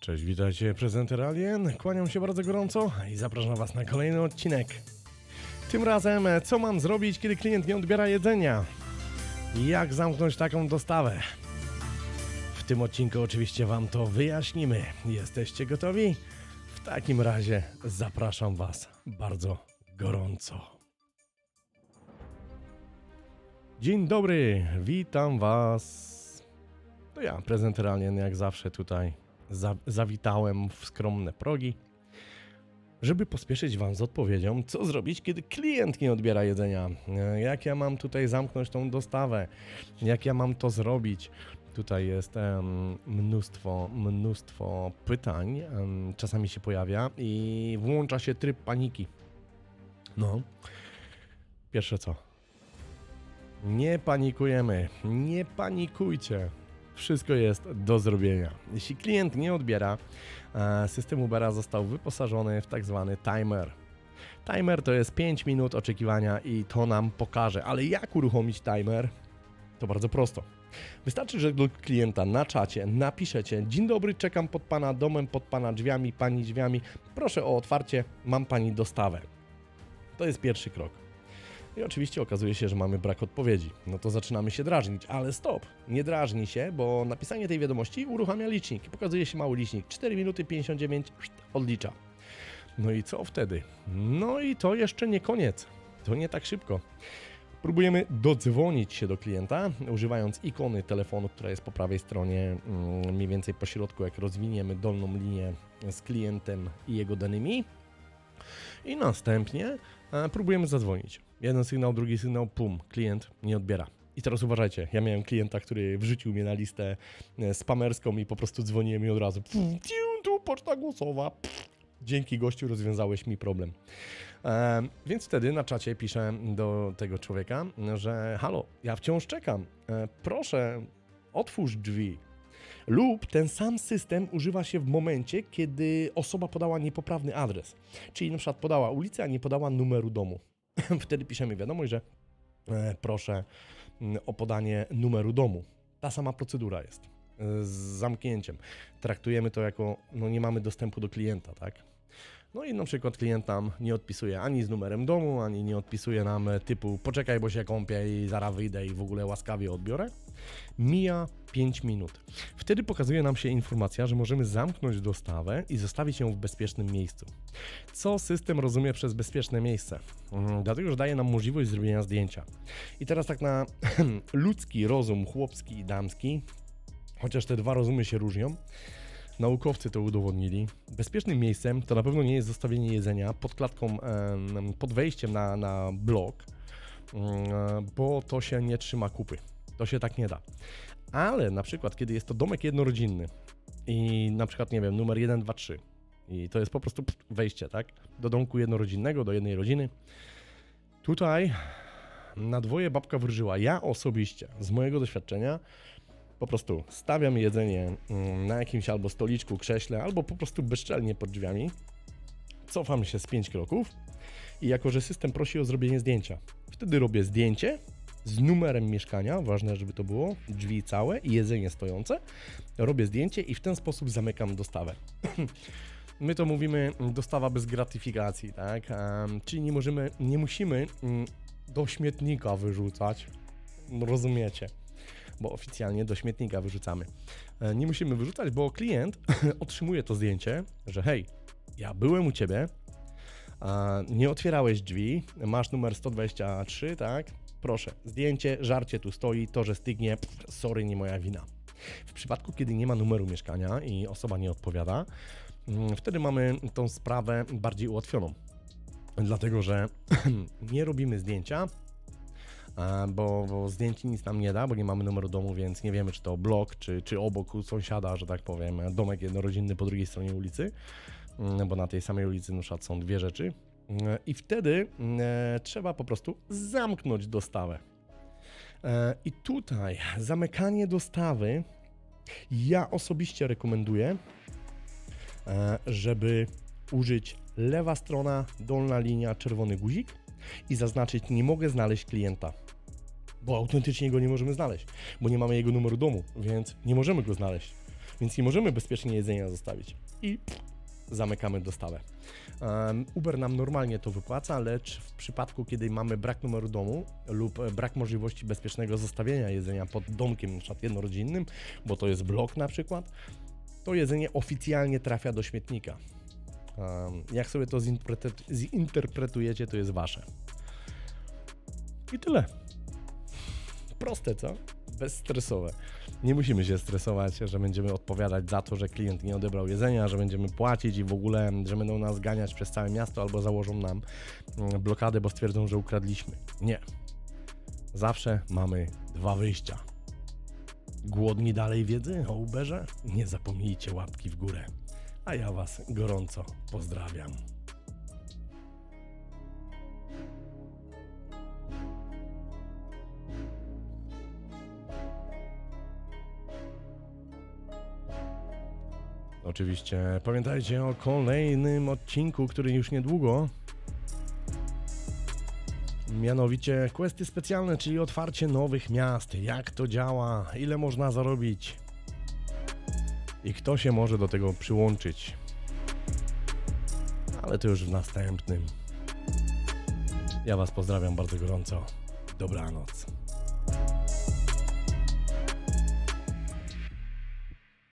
Cześć, witajcie prezenter Alien. Kłaniam się bardzo gorąco i zapraszam Was na kolejny odcinek. Tym razem, e, co mam zrobić, kiedy klient nie odbiera jedzenia? Jak zamknąć taką dostawę? W tym odcinku oczywiście Wam to wyjaśnimy. Jesteście gotowi? W takim razie zapraszam Was bardzo gorąco. Dzień dobry, witam Was. To ja, prezenter Alien, jak zawsze tutaj za zawitałem w skromne progi, żeby pospieszyć Wam z odpowiedzią, co zrobić, kiedy klient nie odbiera jedzenia. E, Jak ja mam tutaj zamknąć tą dostawę? Jak ja mam to zrobić? Tutaj jest em, mnóstwo, mnóstwo pytań, em, czasami się pojawia i włącza się tryb paniki. No, pierwsze co? Nie panikujemy, nie panikujcie. Wszystko jest do zrobienia. Jeśli klient nie odbiera, e, system Ubera został wyposażony w tak zwany timer. Timer to jest 5 minut oczekiwania i to nam pokaże. Ale jak uruchomić timer? To bardzo prosto. Wystarczy, że do klienta na czacie napiszecie: Dzień dobry, czekam pod pana domem, pod pana drzwiami, pani drzwiami. Proszę o otwarcie, mam pani dostawę. To jest pierwszy krok. I oczywiście okazuje się, że mamy brak odpowiedzi. No to zaczynamy się drażnić, ale stop, nie drażni się, bo napisanie tej wiadomości uruchamia licznik pokazuje się mały licznik. 4 minuty 59 odlicza. No i co wtedy? No i to jeszcze nie koniec. To nie tak szybko. Próbujemy dodzwonić się do klienta, używając ikony telefonu, która jest po prawej stronie, mm, mniej więcej po środku, jak rozwiniemy dolną linię z klientem i jego danymi. I następnie próbujemy zadzwonić. Jeden sygnał, drugi sygnał, pum, klient nie odbiera. I teraz uważajcie, ja miałem klienta, który wrzucił mnie na listę e, spamerską i po prostu dzwoniłem i od razu tu poczta głosowa. Dzięki gościu rozwiązałeś mi problem. E, więc wtedy na czacie piszę do tego człowieka, że halo, ja wciąż czekam. E, proszę, otwórz drzwi. Lub ten sam system używa się w momencie, kiedy osoba podała niepoprawny adres. Czyli na przykład podała ulicę, a nie podała numeru domu. Wtedy piszemy wiadomość, że e, proszę mm, o podanie numeru domu. Ta sama procedura jest e, z zamknięciem. Traktujemy to jako, no nie mamy dostępu do klienta, tak? No i na przykład klient nam nie odpisuje ani z numerem domu, ani nie odpisuje nam e, typu poczekaj, bo się kąpię i zaraz wyjdę i w ogóle łaskawie odbiorę. Mija 5 minut. Wtedy pokazuje nam się informacja, że możemy zamknąć dostawę i zostawić ją w bezpiecznym miejscu. Co system rozumie przez bezpieczne miejsce? Mm, Dlatego, że daje nam możliwość zrobienia zdjęcia. I teraz tak na ludzki rozum, chłopski i damski, chociaż te dwa rozumy się różnią, Naukowcy to udowodnili. Bezpiecznym miejscem to na pewno nie jest zostawienie jedzenia pod klatką, pod wejściem na, na blok, mm, bo to się nie trzyma kupy. To się tak nie da. Ale na przykład, kiedy jest to domek jednorodzinny i na przykład, nie wiem, numer 1, 2, 3 i to jest po prostu wejście, tak? Do domku jednorodzinnego, do jednej rodziny. Tutaj na dwoje babka wróżyła. Ja osobiście, z mojego doświadczenia, po prostu stawiam jedzenie mm, na jakimś albo stoliczku, krześle, albo po prostu bezczelnie pod drzwiami. Cofam się z 5 kroków i jako, że system prosi o zrobienie zdjęcia, wtedy robię zdjęcie z numerem mieszkania, ważne, żeby to było, drzwi całe i jedzenie stojące. Robię zdjęcie i w ten sposób zamykam dostawę. My to mówimy dostawa bez gratyfikacji, tak? Czyli nie możemy, nie musimy mm, do śmietnika wyrzucać. Rozumiecie? Bo oficjalnie do śmietnika wyrzucamy. E, Nie musimy wyrzucać, bo klient otrzymuje to zdjęcie, że hej, ja byłem u ciebie, nie otwierałeś drzwi, masz numer 123, tak? Proszę, zdjęcie, żarcie tu stoi, to, że stygnie, sorry, nie moja wina. W przypadku, kiedy nie ma numeru mieszkania i osoba nie odpowiada, mm, wtedy mamy tą sprawę bardziej ułatwioną. Dlatego, że nie robimy zdjęcia, bo, bo zdjęcie nic nam nie da, bo nie mamy numeru domu, więc nie wiemy, czy to blok, czy, czy obok sąsiada, że tak powiem, domek jednorodzinny po drugiej stronie ulicy, Mm, bo na tej samej ulicy na są dwie rzeczy. Mm, I wtedy e, trzeba po prostu zamknąć dostawę. E, I tutaj zamykanie dostawy ja osobiście rekomenduję, e, żeby użyć lewa strona, dolna linia, czerwony guzik i zaznaczyć nie mogę znaleźć klienta. Bo autentycznie go nie możemy znaleźć, bo nie mamy jego numeru domu, więc nie możemy go znaleźć. więc nie możemy bezpiecznie jedzenia zostawić. I zamykamy dostawę. Uber nam normalnie to wypłaca, lecz w przypadku, kiedy mamy brak numeru domu lub brak możliwości bezpiecznego zostawienia jedzenia pod domkiem, np. jednorodzinnym, bo to jest blok na przykład, to jedzenie oficjalnie trafia do śmietnika. Jak sobie to zinterpret- zinterpretujecie, to jest wasze. I tyle. Proste, co? Bezstresowe. Nie musimy się stresować, że będziemy odpowiadać za to, że klient nie odebrał jedzenia, że będziemy płacić i w ogóle, że będą nas ganiać przez całe miasto albo założą nam mm, blokadę, bo stwierdzą, że ukradliśmy. Nie. Zawsze mamy dwa wyjścia. Głodni dalej wiedzy o Uberze? Nie zapomnijcie łapki w górę. A ja Was gorąco pozdrawiam. Oczywiście pamiętajcie o kolejnym odcinku, który już niedługo. Mianowicie questy specjalne, czyli otwarcie nowych miast. Jak to działa, ile można zarobić i kto się może do tego przyłączyć. Ale to już w następnym. Ja Was pozdrawiam bardzo gorąco. Dobranoc.